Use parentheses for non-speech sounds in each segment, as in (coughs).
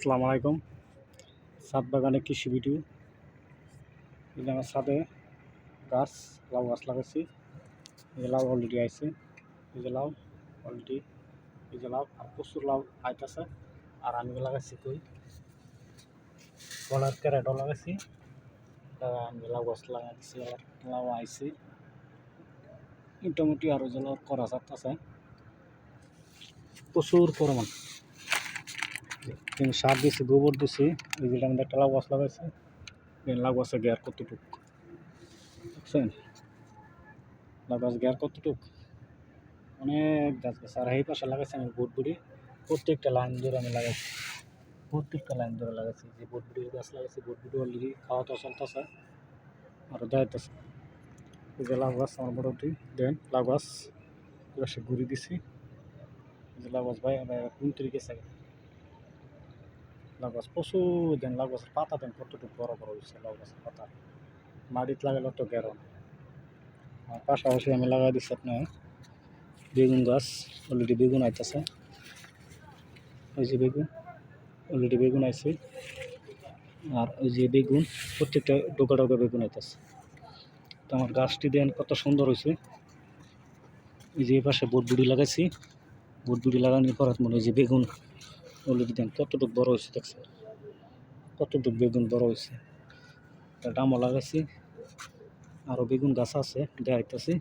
আসসালামু আলাইকুম। ছাদ বাগানে কৃষি ভিডিও এই আমার ছাদে গাছ, লাউ গাছ লাগাইছি। এই লাউ অলরেডি আইছে। এই যে লাউ অলরেডি এই যে লাউ, আর প্রচুর লাউ আইতাছে আর আমি লাগাইছি কই? কলার ক্যারেটও লাগাইছি। আমি লাউ গাছ লাগাইছি আর লাউ আইছে। মোটামুটি আরও যে লাউ করা আছে প্রচুর পরিমাণ। সার দিছি, গোবর দিছি, এই যে আমাদের একটা লাউ গাছ লাগাইছে। লাউ গাছে গেয়ার কতটুক? বুঝছেন? লাউ গাছ গেয়ার কতটুক? অনেক গাছ গাছ, আর এই পাশে লাগাইছি আমি বুটবুড়ি প্রত্যেকটা লাইন ধরে আমি লাগাইছি। প্রত্যেকটা লাইন ধরে লাগাইছি। যে বুটবুড়ি গাছ লাগাইছি বুটবুড়ি অলরেডি খাওয়া তো চলতেছে আরও দায়িত্বছে এই যে লাউ গাছ আমার মোটামুটি, দেন লাউ গাছ ঘুরি দিছি। লাউ গাছ ভাই কোন তরিকে গেছে লাউ গাছ, প্রচুর দেন লাউ গাছের পাতা দেন কতটুকু বড় বড় হয়েছে লাউ গাছের পাতা। মাটিতে লাগালে তো গেরম আর পাশাপাশি আমি লাগাই দিচ্ছি আপনার বেগুন গাছ অলরেডি বেগুন আইতেছে। ওই যে বেগুন অলরেডি বেগুন আইছে। আর ওই যে বেগুন, প্রত্যেকটা ডোকা ডোকা বেগুন আইতেছে। তো আমার গাছটি দেন কত সুন্দর হয়েছে এই যে এই পাশে বটবুড়ি লাগাইছি। বটবুড়ি লাগানোর পর মনে হয় যে বেগুন অলরেডি দেন, কতটুকু বড় হয়েছে দেখছেন কতটুকু বেগুন বড় হয়েছে ডামও লাগাইছি আরও বেগুন গাছ আছে দেখাইতেছি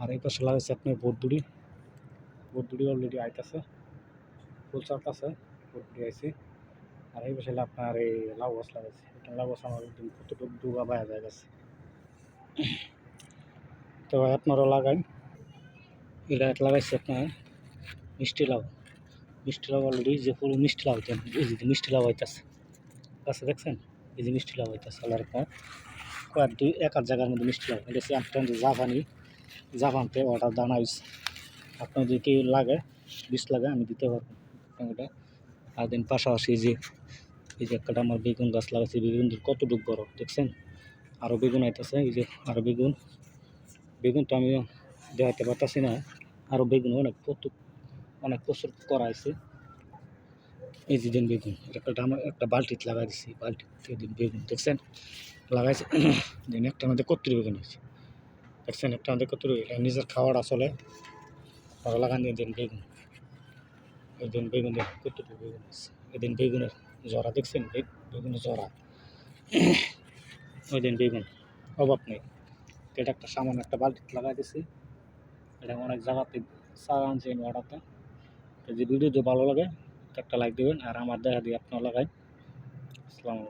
আর এই পাশে লাগাইছি আপনার বটদুড়ি বটদুড়ি অলরেডি আইতেছে ফুল চালতেছে বটদুড়ি আইছি। আর এই পাশে আপনার এই লাউ গাছ লাগাইছি। এটা লাউ গাছ আমার একদম কতটুকু ডুবা বায়া যায় গেছে। তো আপনারাও লাগাই এটা লাগাইছি আপনার মিষ্টি লাউ মিষ্টি লাউ অলরেডি যে ফুল মিষ্টি লাউ এই যে মিষ্টি লাউ হইতেছে। গাছে দেখছেন? এই যে মিষ্টি লাউ হইতেছে আল্লাহর পর কয়েক দুই, এক আধ জায়গার মধ্যে মিষ্টি লাউ এটা হচ্ছে একটা জাপানি, জাপানতে অর্ডার দানা হয়েছে আপনার যদি কেউ লাগে বিষ লাগে, আমি দিতে পারব। এটা আর দিন পাশাপাশি যে, এই যে একটা আমার বেগুন গাছ লাগাচ্ছি বেগুন কতটুকু বড়, দেখছেন? আরও বেগুন আইতেছে, এই যে আরও বেগুন। বেগুন তো আমি দেখাতে পারতাছি না। আরও বেগুন অনেক প্রচুর অনেক প্রচুর করা আছে এই যে দিন বেগুন একটা একটা বালতিতে লাগাই দিছি, বালতিতে দিন বেগুন, দেখছেন? লাগাইছে (coughs) দিন একটা আমাদের কত্রিশ বেগুন হয়েছে। দেখছেন? একটা আমাদের বেগুন নিজের খাওয়ার আর লাগান দিয়ে দিন বেগুন। এই দিন বেগুন দিন কতটুকু বেগুন আছে এদিন বেগুনের জরা, দেখছেন? বেগুনের জরা। (coughs) ওই দিন বেগুন, অভাব নেই। এটা একটা সামান্য একটা বালতিতে লাগাই দিছি। এটা অনেক জায়গাতে চা আনছি আমি অর্ডারটা যদি ভিডিও যদি ভালো লাগে, একটা লাইক দেবেন, আর আমার দেখা দিয়ে আপনার লাগাই আসসালামু